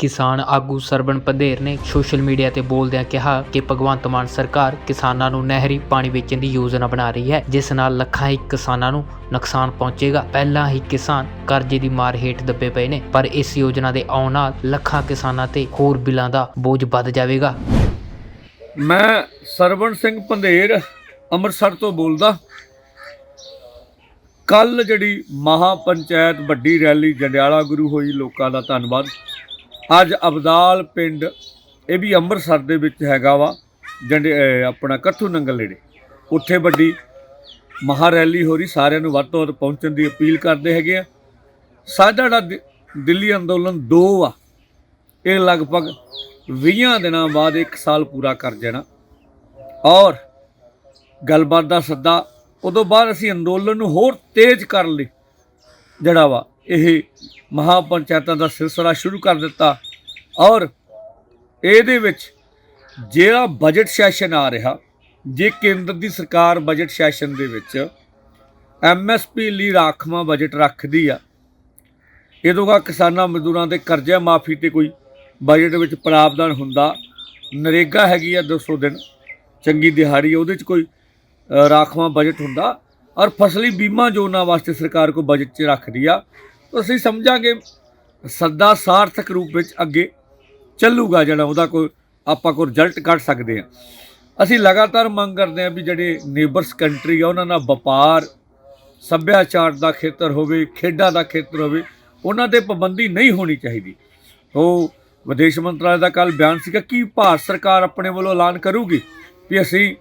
ਕਿਸਾਨ ਆਗੂ ਸਰਬਣ ਪੰਧੇਰ ਨੇ ਸੋਸ਼ਲ ਮੀਡੀਆ ਤੇ ਬੋਲਦਿਆਂ ਕਿਹਾ ਕਿ ਭਗਵੰਤ ਮਾਨ ਸਰਕਾਰ ਕਿਸਾਨਾਂ ਨੂੰ ਨਹਿਰੀ ਪਾਣੀ ਵੇਚਣ ਦੀ ਯੋਜਨਾ ਬਣਾ ਰਹੀ ਹੈ, ਜਿਸ ਨਾਲ ਲੱਖਾਂ ਹੀ ਕਿਸਾਨਾਂ ਨੂੰ ਨੁਕਸਾਨ ਪਹੁੰਚੇਗਾ। ਪਹਿਲਾਂ ਹੀ ਕਿਸਾਨ ਕਰਜ਼ੇ ਦੀ ਮਾਰ ਹੇਠ ਦੱਬੇ ਪਏ ਨੇ, ਪਰ ਇਸ ਯੋਜਨਾ ਦੇ ਆਉਣ ਨਾਲ ਲੱਖਾਂ ਕਿਸਾਨਾਂ ਤੇ ਹੋਰ ਬਿੱਲਾਂ ਦਾ ਬੋਝ ਵੱਧ ਜਾਵੇਗਾ। ਮੈਂ ਸਰਵਣ ਸਿੰਘ ਪੰਧੇਰ ਅੰਮ੍ਰਿਤਸਰ ਤੋਂ ਬੋਲਦਾ। ਕੱਲ ਜਿਹੜੀ ਮਹਾ ਪੰਚਾਇਤ ਵੱਡੀ ਰੈਲੀ ਜੰਡਿਆਲਾ ਗੁਰੂ ਹੋਈ, ਲੋਕਾਂ ਦਾ ਧੰਨਵਾਦ। ਅੱਜ ਅਬਦਾਲ ਪਿੰਡ, ਇਹ ਵੀ ਅੰਮ੍ਰਿਤਸਰ ਦੇ ਵਿੱਚ ਹੈਗਾ ਵਾ, ਜੰਡੇ ਆਪਣਾ ਕੱਥੂ ਨੰਗਲ ਨੇੜੇ। ਉੱਥੇ ਵੱਡੀ ਮਹਾ ਰੈਲੀ ਹੋ ਰਹੀ, ਸਾਰਿਆਂ ਨੂੰ ਵੱਧ ਤੋਂ ਵੱਧ ਪਹੁੰਚਣ ਦੀ ਅਪੀਲ ਕਰਦੇ ਹੈਗੇ ਆ। ਸਾਡਾ ਜਿਹੜਾ ਦਿ- ਦਿੱਲੀ ਅੰਦੋਲਨ 2 ਆ, ਇਹ ਲਗਭਗ 20 ਦਿਨਾਂ ਬਾਅਦ 1 ਸਾਲ ਪੂਰਾ ਕਰ ਜਾਣਾ। ਔਰ ਗੱਲਬਾਤ ਦਾ ਸੱਦਾ, ਉਦੋਂ ਬਾਅਦ ਅਸੀਂ ਅੰਦੋਲਨ ਨੂੰ ਹੋਰ ਤੇਜ਼ ਕਰਨ ਲਈ ਜਿਹੜਾ ਵਾ, ਇਹ ਮਹਾ ਪੰਚਾਇਤਾਂ ਦਾ ਸਿਲਸਿਲਾ ਸ਼ੁਰੂ ਕਰ ਦਿੱਤਾ ਔਰ ਇਹਦੇ ਵਿੱਚ ਜਿਹੜਾ ਬਜਟ ਸੈਸ਼ਨ ਆ ਰਿਹਾ ਜੇ ਕੇਂਦਰ ਦੀ ਸਰਕਾਰ ਬਜਟ ਸੈਸ਼ਨ ਦੇ ਵਿੱਚ ਐਮਐਸਪੀ ਲਈ ਰਾਖਵਾਂ ਬਜਟ ਰੱਖਦੀ ਆ ਇਹਦੋਂ ਗਾ ਕਿਸਾਨਾਂ ਮਜ਼ਦੂਰਾਂ ਦੇ ਕਰਜ਼ਾ ਮਾਫੀ ਤੇ ਕੋਈ ਬਜਟ ਵਿੱਚ ਪ੍ਰਾਵਧਾਨ ਹੁੰਦਾ ਨਰੇਗਾ ਹੈਗੀ ਆ 200 ਦਿਨ ਚੰਗੀ ਦਿਹਾੜੀ ਉਹਦੇ 'ਚ ਕੋਈ ਅ, ਰਾਖਵਾਂ ਬਜਟ ਹੁੰਦਾ ਔਰ ਫਸਲੀ ਬੀਮਾ ਯੋਜਨਾ ਵਾਸਤੇ ਸਰਕਾਰ ਕੋ ਬਜਟ 'ਚ ਰੱਖਦੀ ਆ ਅਸੀਂ ਸਮਝਾਂਗੇ, ਸੱਦਾ ਸਾਰਥਕ ਰੂਪ ਵਿੱਚ ਅੱਗੇ ਚੱਲੂਗਾ ਜਿਹੜਾ ਉਹਦਾ ਕੋਈ ਆਪਾਂ ਕੋਈ ਰਿਜ਼ਲਟ ਕੱਢ ਸਕਦੇ ਆ ਅਸੀਂ ਲਗਾਤਾਰ ਮੰਗ ਕਰਦੇ ਆ ਵੀ ਜਿਹੜੇ ਨੇਬਰਸ ਕੰਟਰੀ ਆ, ਉਹਨਾਂ ਨਾਲ ਵਪਾਰ, ਸੱਭਿਆਚਾਰ ਦਾ ਖੇਤਰ ਹੋਵੇ, ਖੇਡਾਂ ਦਾ ਖੇਤਰ ਹੋਵੇ, ਉਹਨਾਂ ਤੇ ਪਾਬੰਦੀ ਨਹੀਂ ਹੋਣੀ ਚਾਹੀਦੀ। ਉਹ ਵਿਦੇਸ਼ ਮੰਤਰਾਲੇ ਦਾ ਕੱਲ ਬਿਆਨ ਸੀਗਾ ਕਿ ਭਾਰਤ ਸਰਕਾਰ ਆਪਣੇ ਵੱਲੋਂ ਐਲਾਨ ਕਰੂਗੀ ਵੀ ਅਸੀਂ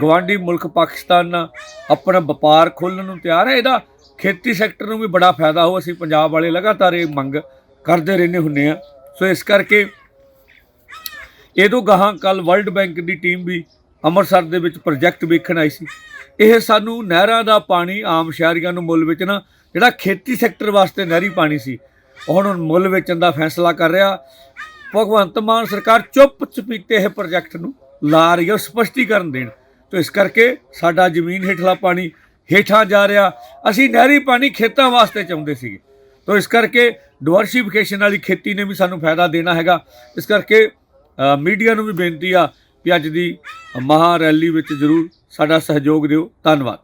ਗਵਾਂਢੀ ਮੁਲਕ ਪਾਕਿਸਤਾਨ ਨਾਲ ਆਪਣਾ ਵਪਾਰ ਖੋਲਣ ਨੂੰ ਤਿਆਰ ਹੈ। ਇਹਦਾ ਖੇਤੀ ਸੈਕਟਰ ਨੂੰ ਵੀ ਬੜਾ ਫਾਇਦਾ ਹੋ ਅਸੀਂ ਪੰਜਾਬ ਵਾਲੇ ਲਗਾਤਾਰ ਇਹ ਮੰਗ ਕਰਦੇ ਰਹਿੰਦੇ ਹੁੰਨੇ ਆ ਸੋ ਇਸ ਕਰਕੇ ਇਹਦੋਂ ਗਾਹਾਂ ਕੱਲ ਵਰਲਡ ਬੈਂਕ ਦੀ ਟੀਮ ਵੀ ਅੰਮ੍ਰਿਤਸਰ ਦੇ ਵਿੱਚ ਪ੍ਰੋਜੈਕਟ ਵੇਖਣ ਆਈ ਸੀ। ਇਹ ਸਾਨੂੰ ਨਹਿਰਾਂ ਦਾ ਪਾਣੀ ਆਮ ਸ਼ਹਿਰੀਆਂ ਨੂੰ ਮੁੱਲ ਵੇਚਣਾ, ਜਿਹੜਾ ਖੇਤੀ ਸੈਕਟਰ ਵਾਸਤੇ ਨਹਿਰੀ ਪਾਣੀ ਸੀ ਉਹ ਹੁਣ ਮੁੱਲ ਵੇਚਣ ਦਾ ਫੈਸਲਾ ਕਰ ਰਿਹਾ। ਭਗਵੰਤ ਮਾਨ ਸਰਕਾਰ ਚੁੱਪ ਚਪੀਤੇ ਇਹ ਪ੍ਰੋਜੈਕਟ ਨੂੰ ਲਾ ਰਹੀ ਹੈ ਸਪਸ਼ਟੀਕਰਨ ਦੇਣ। ਤੋ ਇਸ ਕਰਕੇ ਸਾਡਾ ਜ਼ਮੀਨ ਹੇਠਲਾ ਪਾਣੀ ਹੇਠਾਂ ਜਾ ਰਿਹਾ। ਅਸੀਂ ਨਹਿਰੀ ਪਾਣੀ ਖੇਤਾਂ ਵਾਸਤੇ ਚਾਹੁੰਦੇ ਸੀਗੇ। ਤੋ ਇਸ ਕਰਕੇ ਡਿਵਰਸੀਫਿਕੇਸ਼ਨ ਵਾਲੀ ਖੇਤੀ ਨੇ ਵੀ ਸਾਨੂੰ ਫਾਇਦਾ ਦੇਣਾ ਹੈਗਾ। ਇਸ ਕਰਕੇ ਮੀਡੀਆ ਨੂੰ ਵੀ ਬੇਨਤੀ ਆ ਕਿ ਅੱਜ ਦੀ ਮਹਾ ਰੈਲੀ ਵਿੱਚ ਜ਼ਰੂਰ ਸਾਡਾ ਸਹਿਯੋਗ ਦਿਓ। ਧੰਨਵਾਦ।